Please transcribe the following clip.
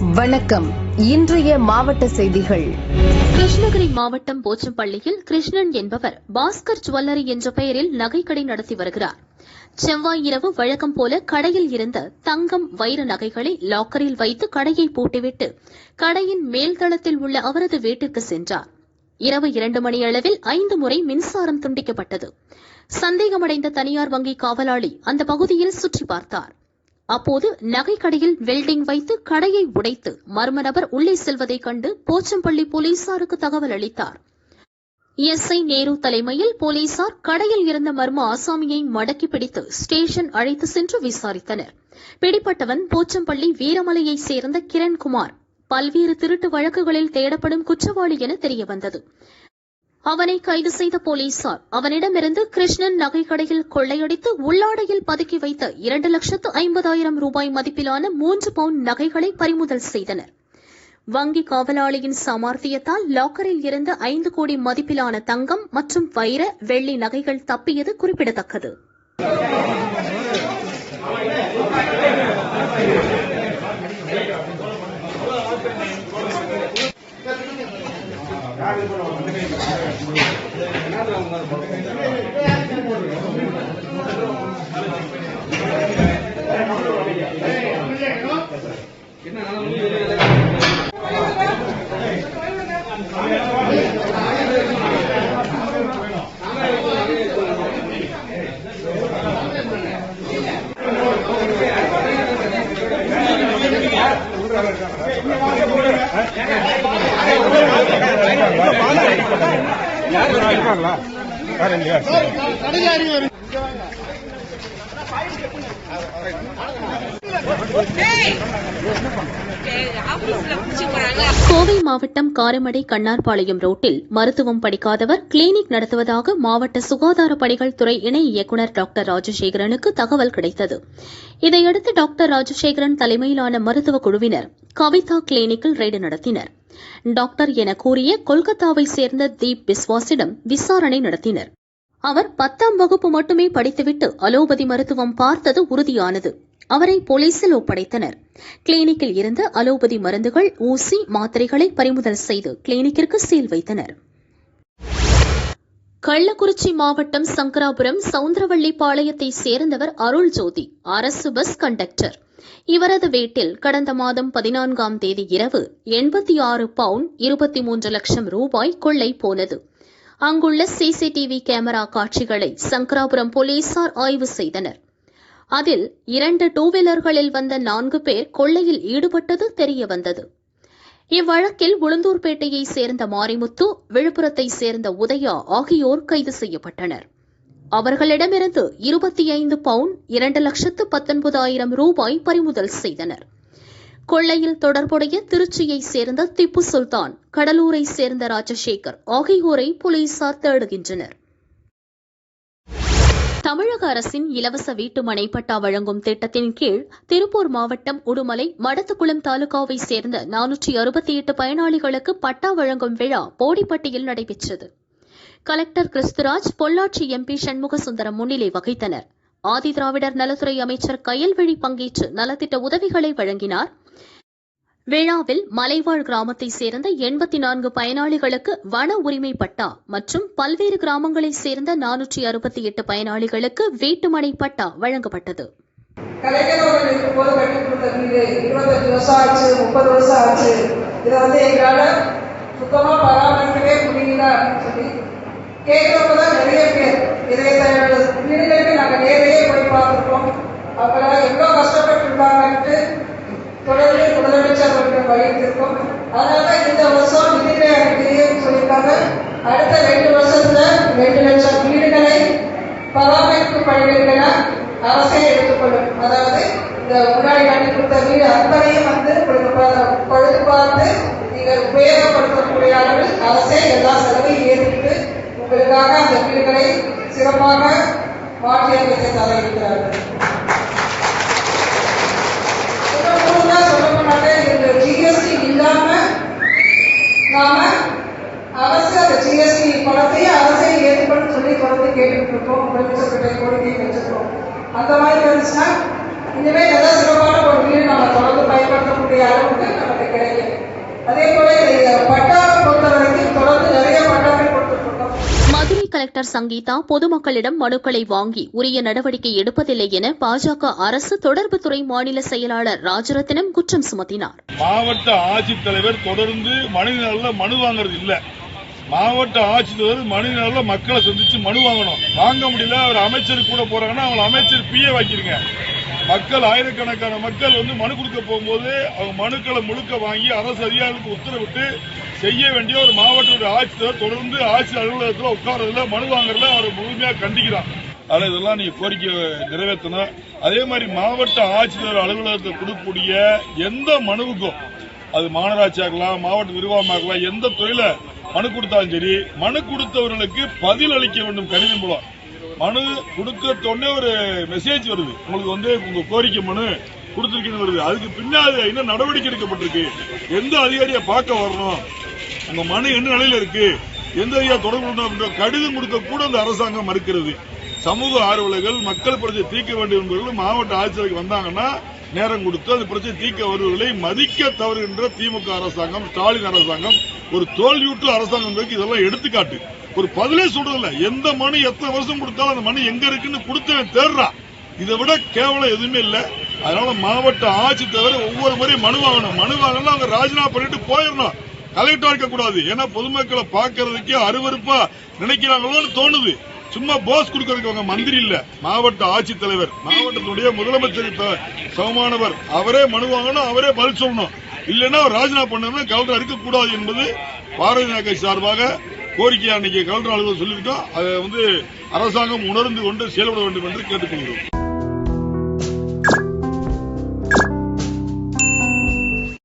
வணக்கம். இன்றைய மாவட்ட செய்திகள். கிருஷ்ணகிரி மாவட்டம் போச்சம்பள்ளியில் கிருஷ்ணன் என்பவர் பாஸ்கர் ஜுவல்லரி என்ற பெயரில் நகைக்கடை நடத்தி வருகிறார். செவ்வாய் இரவு வழக்கம் போல கடையில் இருந்த தங்கம் வைர நகைகளை லாக்கரில் வைத்து கடையை பூட்டிவிட்டு கடையின் மேல்தளத்தில் உள்ள அவரது வீட்டிற்கு சென்றார். இரவு இரண்டு மணி அளவில் ஐந்து முறை மின்சாரம் துண்டிக்கப்பட்டது. சந்தேகமடைந்த தனியார் வங்கி காவலாளி அந்த பகுதியில் சுற்றி பார்த்தார். அப்போது நகைக்கடையில் வெல்டிங் வைத்து கடையை உடைத்து மர்ம நபர் உள்ளே செல்வதைக் கண்டு போச்சம்பள்ளி போலீசாருக்கு தகவல் அளித்தார். எஸ் ஐ நேரு தலைமையில் போலீசார் கடையில் இருந்த மர்ம ஆசாமியை மடக்கி பிடித்து ஸ்டேஷன் அழைத்து சென்று விசாரித்தனர். பிடிப்பட்டவன் போச்சம்பள்ளி வீரமலையைச் சேர்ந்த கிரண்குமார். பல்வேறு திருட்டு வழக்குகளில் தேடப்படும் குற்றவாளி என தெரியவந்தது. அவனை கைது செய்த போலீசார் அவனிடமிருந்து கிருஷ்ணன் நகைக்கடையில் கொள்ளையடித்து உள்ளாடையில் பதுக்கி வைத்த இரண்டு லட்சத்து ஐம்பதாயிரம் ரூபாய் மதிப்பிலான மூன்று பவுண்ட் நகைகளை பறிமுதல் செய்தனர். வங்கி காவலாளியின் சாமர்த்தியத்தால் லாக்கரில் இருந்த ஐந்து கோடி மதிப்பிலான தங்கம் மற்றும் வைர வெள்ளி நகைகள் தப்பியது குறிப்பிடத்தக்கது. என்ன யார் இல்லையா கோவை மாவட்டம் காரமடை கண்ணார்பாளையம் ரோட்டில் மருத்துவம் படிக்காதவர் கிளினிக் நடத்துவதாக மாவட்ட சுகாதார பணிகள் துறை இணை இயக்குநர் டாக்டர் ராஜசேகரனுக்கு தகவல் கிடைத்தது. இதையடுத்து டாக்டர் ராஜசேகரன் தலைமையிலான மருத்துவ குழுவினர் கவிதா கிளினிக்கில் ரெய்டு நடத்தினர். டாக்டர் என கூறிய கொல்கத்தாவை சேர்ந்த தீப் பிஸ்வாசிடம் விசாரணை நடத்தினர். அவர் பத்தாம் வகுப்பு மட்டுமே படித்துவிட்டு அலோபதி மருத்துவம் பார்த்தது உறுதியானது. அவரை போலீசில் ஒப்படைத்தனர். கிளினிக்கில் இருந்து அலோபதி மருந்துகள் ஊசி மாத்திரைகளை பறிமுதல் செய்து கிளினிக்கிற்கு சீல் வைத்தனர். கள்ளக்குறிச்சி மாவட்டம் சங்கராபுரம் சவுந்தரவள்ளி பாளையத்தைச் சேர்ந்தவர் அருள் ஜோதி அரசு பஸ் கண்டக்டர். இவரது வீட்டில் கடந்த மாதம் பதினான்காம் தேதி இரவு எண்பத்தி ஆறு பவுன் இருபத்தி மூன்று லட்சம் ரூபாய் கொள்ளை போனது. அங்குள்ள சிசிடிவி கேமரா காட்சிகளை சங்கராபுரம் போலீசார் ஆய்வு செய்தனர். அதில் இரண்டு டூ வீலர்களில் வந்த நான்கு பேர் கொள்ளையில் ஈடுபட்டது தெரியவந்தது இவ்வழக்கில் உளுந்தூர்பேட்டையைச் சேர்ந்த மாரிமுத்து விழுப்புரத்தைச் சேர்ந்த உதயா ஆகியோர் கைது செய்யப்பட்டனர். அவர்களிடமிருந்து இருபத்தி ஐந்து பவுண்ட் இரண்டு லட்சத்து பத்தொன்பதாயிரம் ரூபாய் பறிமுதல் செய்தனர். கொள்ளையில் தொடர்புடைய திருச்சியைச் சேர்ந்த திப்பு சுல்தான் கடலூரைச் சேர்ந்த ராஜசேகர் ஆகியோரை போலீசார் தேடுகின்றனர். தமிழக அரசின் இலவச வீட்டு மனை பட்டா வழங்கும் திட்டத்தின் கீழ் திருப்பூர் மாவட்டம் உடுமலை மடத்துக்குளம் தாலுகாவை சேர்ந்த நானூற்றி அறுபத்தி எட்டு பயனாளிகளுக்கு பட்டா வழங்கும் விழா போடிப்பட்டியில் நடைபெற்றது. கலெக்டர் கிறிஸ்துராஜ் பொள்ளாச்சி எம்பி சண்முக சுந்தரம் முன்னிலை வகித்தனர். ஆதிதிராவிடர் நலத்துறை அமைச்சர் கயல்விழி பங்கேற்று நலத்திட்ட உதவிகளை வழங்கினார். விழாவில் மலைவாழ் கிராமத்தைச் சேர்ந்த எண்பத்தி நான்கு பயனாளிகளுக்கு வன உரிமை பட்டா மற்றும் பல்வேறு கிராமங்களைச் சேர்ந்த நானூற்றி அறுபத்தி எட்டு பயனாளிகளுக்கு வீட்டுமனை பட்டா வழங்கப்பட்டது. நாங்கள் நேரையே போய் பார்த்துருக்கோம். அவங்களால எவ்வளோ கஷ்டப்பட்டு இருந்தாங்கன்ட்டு தொடர்ந்து முதலமைச்சர் அவர்கள் வலியுறுத்திருக்கோம் அதனால இந்த வருஷம் நிதிநிலை அறிக்கையும் சொல்லியிருக்காங்க. அடுத்த ரெண்டு வருஷத்துல ரெண்டு லட்சம் வீடுகளை பராமரிப்பு பணிகளுக்கென அரசே எடுத்துக்கொள்ளும். அதாவது இந்த முன்னாடி கட்டி கொடுத்த வீடு அத்தனையும் வந்து பழுது பார்த்து நீங்கள் உபயோகப்படுத்தக்கூடிய அளவில் அரசே எல்லா செலவையும் ஏற்பட்டு உங்களுக்காக அந்த வீடுகளை சிறப்பாக மாற்றி அமைத்து தர இருக்கிறார்கள் நாம அரசு அந்த ஜிஎஸ்டி பணத்தையும் அரசே ஏற்றுக்கணும் சொல்லி தொடர்ந்து கேட்டுட்டு இருக்கோம் முதலமைச்சர்கிட்ட கோரிக்கை வச்சிருக்கோம் அந்த மாதிரி இருந்துச்சுன்னா இனிமேல் ஏதாவது சிறப்பான ஒரு வீடு நம்ம தொடர்ந்து பயன்படுத்தக்கூடிய அளவுக்கு நம்ம அதே போல இந்த கலெக்டர் சங்கீதா பொதுமக்களிடம் மனுக்களை வாங்கி உரிய நடவடிக்கை எடுப்பதில்லை என பாஜக அரசு தொடர்புத்துறை மாநில செயலாளர் ராஜரத்தினம் குற்றம் சுமத்தினார். மாவட்ட ஆட்சித்தலைவர் தொடர்ந்து மனிதநல மனு வாங்குறது இல்ல. மாவட்ட ஆட்சித்தலைவர் மனிதநல மக்களை சந்திச்சு மனு வாங்கணும். வாங்க முடியல அவர் அமைச்சர் கூட போறாங்கன்னா அவங்க அமைச்சர் பிஏ வாக்கிருங்க மக்கள் ஆயிரக்கணக்கான மக்கள் வந்து மனு கொடுக்க போகும்போது அவங்க மனுக்களை முழுக்க வாங்கி அரசு அதிகாரிகளுக்கு உத்தரவிட்டு செய்ய வேண்டிய ஒரு மாவட்ட ஆட்சியர் தொடர்ந்து ஆட்சி அலுவலகத்தில் உட்கார்றதுல மனு வாங்குறதுல அவர் முழுமையாக கண்டிக்கிறான் ஆனால் இதெல்லாம் நீங்க கோரிக்கை நிறைவேற்றணும். அதே மாதிரி மாவட்ட ஆட்சியர் அலுவலகத்தில் கொடுக்கக்கூடிய எந்த மனுவுக்கும் அது மாநகராட்சியாக இருக்கலாம் மாவட்ட நிர்வாகமாக இருக்கலாம் எந்த துறையில மனு கொடுத்தாலும் சரி மனு கொடுத்தவர்களுக்கு பதில் அளிக்க வேண்டும் கடிதம் மூலம். மனு கொடுக்க உடனே ஒரு மெசேஜ் வருது. உங்களுக்கு வந்து உங்க கோரிக்கை மனு கொடுத்திருக்கீங்கன்னு வருது. அதுக்கு பின்னாடி என்ன நடவடிக்கை எடுக்கப்பட்டிருக்கு? எந்த அதிகாரியை பார்க்க வரணும்? உங்க மனு என்ன நிலையில இருக்கு? எந்த ஐயா தொடர்பு அப்படின்ற கடிதம் கொடுக்க கூட அந்த அரசாங்கம் மறுக்கிறது. சமூக ஆர்வலர்கள் மக்கள் பிரச்சனை தீர்க்க வேண்டும் என்பவர்கள் மாவட்ட ஆட்சியருக்கு வந்தாங்கன்னா நேரம் கொடுத்து அந்த பிரச்சனை தீர்க்க வருவர்களை மதிக்க தவறுகின்ற திமுக அரசாங்கம் ஸ்டாலின் அரசாங்கம் ஒரு தோல்வியுற்ற அரசாங்கம் இதெல்லாம் எடுத்துக்காட்டு. ஒரு பதிலே சொல்றதில்ல. எந்த மனு எத்தனை வருஷம் கொடுத்தாலும் அந்த மனு எங்க இருக்குன்னு கொடுத்து தேடுறான் இதை விட கேவலம் எதுவுமே இல்லை. அதனால மாவட்ட ஆட்சித்தலைவர் ஒவ்வொரு முறையும் மனு வாங்கணும். மனு வாங்கணும் அவங்க ராஜினாமா பண்ணிட்டு போயிடணும். கலெக்டர் இருக்க கூடாது. ஏன்னா பொதுமக்களை பார்க்கறதுக்கே அருவறுப்பா நினைக்கிறாங்களோன்னு தோணுது. சும்மா போஸ் கொடுக்கறதுக்கு அவங்க மந்திரி இல்ல. மாவட்ட ஆட்சித்தலைவர் மாவட்டத்துடைய முதலமைச்சர் சமமானவர் அவரே மனு வாங்கணும் அவரே பதில் சொல்லணும். இல்லைன்னா ராஜினாமா பண்ணணும் கலெக்டர் இருக்கக்கூடாது என்பது பாரதிய ஜனதா கட்சி சார்பாக கோரிக்கை அன்னைக்கு கலெக்டர் அலுவலகம் சொல்லியிருக்கோம். அதை வந்து அரசாங்கம் உணர்ந்து கொண்டு செயல்பட வேண்டும் என்று கேட்டுக்கொள்கிறோம்.